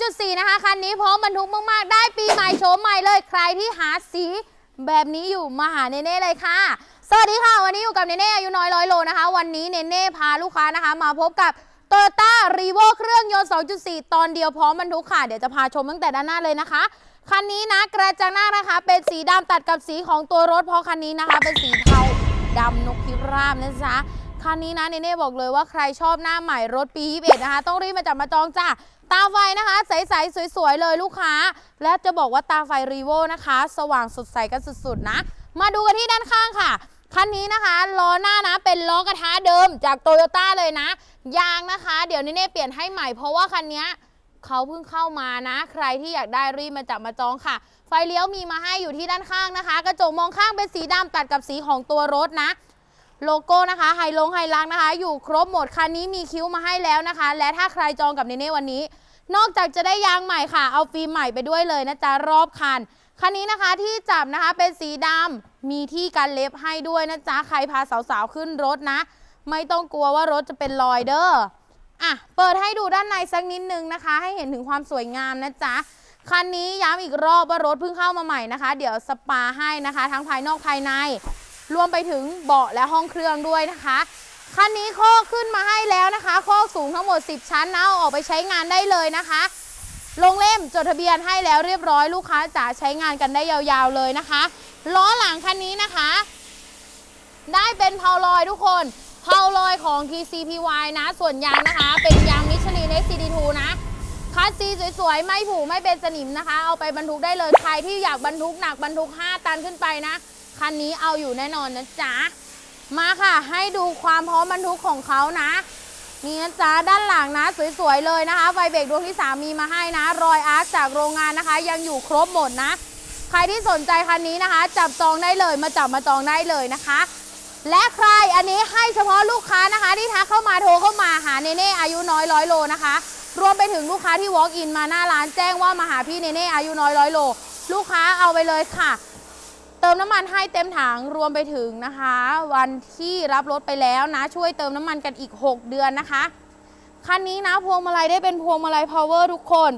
2.4 นะคะ คันนี้พร้อมบรรทุกมาก ๆ ได้ปีใหม่โฉมใหม่เลย ใครที่หาสีแบบนี้อยู่มาหาเนเน่เลยค่ะ สวัสดีค่ะ วันนี้อยู่กับเนเน่อายุน้อยร้อยโลนะคะ วันนี้เนเน่พาลูกค้านะคะ มาพบกับโตโยต้ารีโวเครื่องยนต์ 2.4 ตอนเดียวพร้อมบรรทุกค่ะ เดี๋ยวจะพาชมตั้งแต่ด้านหน้าเลยนะคะ คันนี้นะกระจังหน้านะคะ เป็นสีดำตัดกับสีของตัวรถเพราะคันนี้นะคะ เป็นสีเทาดำนกพิราบนะจ๊ะคันนี้นะเนเน่บอกเลยว่าใครชอบหน้าใหม่รถปี 21 นะคะ ต้องรีบมาจับมาจองจ้า ตาไฟนะคะใสๆสวยๆเลยลูกค้า และจะบอกว่าตาไฟรีโวนะคะ สว่างสดใสกันสุดๆนะ มาดูกันที่ด้านข้างค่ะ คันนี้นะคะล้อหน้านะเป็นล้อกระทะเดิมจากโตโยต้าเลยนะ ยางนะคะ เดี๋ยวเนเน่เปลี่ยนให้ใหม่เพราะว่าคันนี้เขาเพิ่งเข้ามานะ ใครที่อยากได้รีบมาจับมาจองค่ะ ไฟเลี้ยวมีมาให้อยู่ที่ด้านข้างนะคะ กระจกมองข้างเป็นสีดำตัดกับสีของตัวรถนะ โลโก้นะคะไฮลงไฮลักนะคะ อยู่ครบหมดคันนี้มีคิ้วมาให้แล้วนะคะ และถ้าใครจองกับเนเน่วันนี้ นอกจากจะได้ยางใหม่ค่ะ เอาฟิล์มใหม่ไปด้วยเลยนะจ๊ะรอบคันคันนี้นะคะที่จับนะคะเป็นสีดำมีที่กันเล็บให้ด้วยนะจ๊ะใครพาสาวๆขึ้นรถนะ ไม่ต้องกลัวว่ารถจะเป็นรอยเด้ออะเปิดให้ดูด้านในสักนิดนึงนะคะ ให้เห็นถึงความสวยงามนะจ๊ะคันนี้ย้ำอีกรอบว่ารถเพิ่งเข้ามาใหม่นะคะ เดี๋ยวสปาให้นะคะ ทั้งภายนอกภายใน รวมไปถึงเบาะและห้องเครื่องด้วยนะคะ คันนี้โคกขึ้นมาให้แล้วนะคะ โคกสูงทั้งหมด 10 ชั้นนะเอาออกไปใช้งานได้เลยนะคะ ลงเล่มจดทะเบียนให้แล้วเรียบร้อยลูกค้าจ๋าใช้งานกันได้ยาวๆเลยนะคะล้อหลังคันนี้นะคะ ได้เป็นเพาลอยทุกคนเพาลอยของ TCPY นะ ส่วนยางนะคะ เป็นยางมิชลิน XCD2 นะคัสซีสวยๆ ไม่ผุไม่เป็นสนิมนะคะ เอาไปบรรทุกได้เลยใครที่อยากบรรทุกหนักบรรทุก 5 ตันขึ้นไปนะ คันนี้เอาอยู่แน่นอนนะจ๊ะ มาค่ะ ให้ดูความพร้อมบรรทุกของเขานะนี่นะจ๊ะด้านหลังนะสวยๆเลยนะคะ ไฟเบรกดวงที่3มีมาให้นะ รอยอาร์คจากโรงงานนะคะ ยังอยู่ครบหมดนะ ใครที่สนใจคันนี้นะคะ จับจองได้เลยมาจับมาจองได้เลยนะคะ และใครอันนี้ให้เฉพาะลูกค้านะคะ ที่ทักเข้ามาโทรเข้ามาหาเนเน่อายุน้อยร้อยโลนะคะ รวมไปถึงลูกค้าที่ walk in มาหน้าร้านแจ้งว่ามาหาพี่เนเน่อายุน้อยร้อยโล ลูกค้าเอาไปเลยค่ะ เติมน้ำมันให้เต็มถังรวมไปถึงนะคะ วันที่รับรถไปแล้วนะ ช่วยเติมน้ำมันกันอีก 6 เดือนนะคะ คันนี้นะพวงมาลัยได้เป็นพวงมาลัย power ทุกคน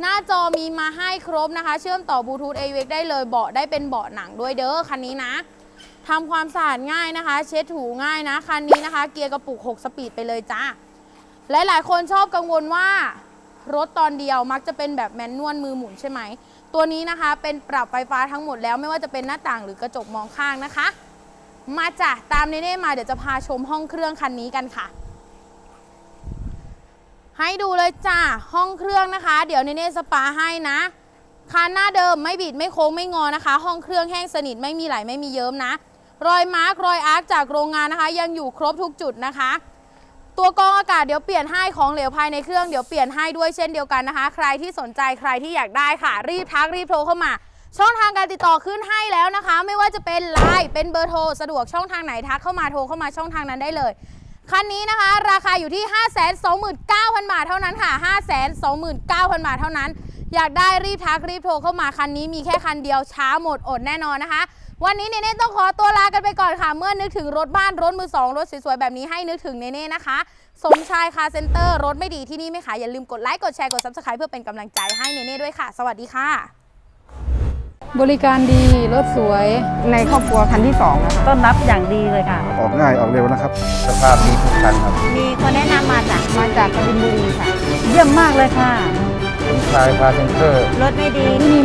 หน้าจอมีมาให้ครบนะคะ เชื่อมต่อบลูทูธ AVX ได้เลยเบาะได้เป็นเบาะหนังด้วยเด้อคันนี้นะทำความสะอาดง่ายนะคะ เช็ดถูง่ายนะคันนี้นะคะ เกียร์กระปุก 6 สปีดไปเลยจ้าหลายๆ คนชอบกังวลว่ารถตอนเดียวมักจะเป็นแบบแมนนวลมือหมุนใช่ไหม ตัวนี้นะคะเป็นปรับไฟฟ้าทั้งหมดแล้วไม่ว่าจะเป็นหน้าต่างหรือกระจกมองข้างนะคะ มาจ้ะตามเน่ๆมาเดี๋ยวจะพาชมห้องเครื่องคันนี้กันค่ะ ให้ดูเลยจ้าห้องเครื่องนะคะ เดี๋ยวเนเน่สปาให้นะคันหน้าเดิมไม่บิดไม่โค้งไม่งอนะคะ ห้องเครื่องแห้งสนิทไม่มีไหลไม่มีเยิ้มนะ รอยมาร์กรอยอาร์คจากโรงงานนะคะ ยังอยู่ครบทุกจุดนะคะ ตัวกรองอากาศเดี๋ยวเปลี่ยนให้ของเหลวภายในเครื่องเดี๋ยวเปลี่ยนให้ด้วยเช่นเดียวกันนะคะ ใครที่สนใจใครที่อยากได้ค่ะ รีบทักรีบโทรเข้ามา ช่องทางการติดต่อขึ้นให้แล้วนะคะ ไม่ว่าจะเป็นไลน์เป็นเบอร์โทรสะดวกช่องทางไหนทักเข้ามาโทรเข้ามาช่องทางนั้นได้เลยคันนี้นะคะ ราคาอยู่ที่ 529,000 บาทเท่านั้นค่ะ 529,000 บาทเท่านั้น อยากได้รีบทักรีบโทรเข้ามาคันนี้มีแค่คันเดียวช้าหมดอดแน่นอนนะคะ วันนี้เนเน่ต้องขอตัวลากันไปก่อนค่ะ เมื่อนึกถึงรถบ้านรถมือสองรถสวยๆแบบนี้ให้นึกถึงเนเน่นะคะ สมชายคาร์เซ็นเตอร์รถไม่ดีที่นี่ไม่ขายอย่าลืมกดไลค์กดแชร์กด subscribe เพื่อเป็นกำลังใจให้เนเน่ด้วยค่ะ สวัสดีค่ะ บริการดี รถสวย ในครอบครัวคันที่สองนะคะ ต้อนรับอย่างดีเลยค่ะ ออกง่ายออกเร็วนะครับ สภาพดีทุกคันครับมีคนแนะนำมาจากมาจากกบินบุรีค่ะ เยี่ยมมากเลยค่ะ สมชายพาเซนเตอร์ รถไม่ดี ที่นี่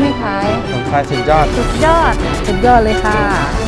สุดยอด สุดยอด สุดยอดเลยค่ะ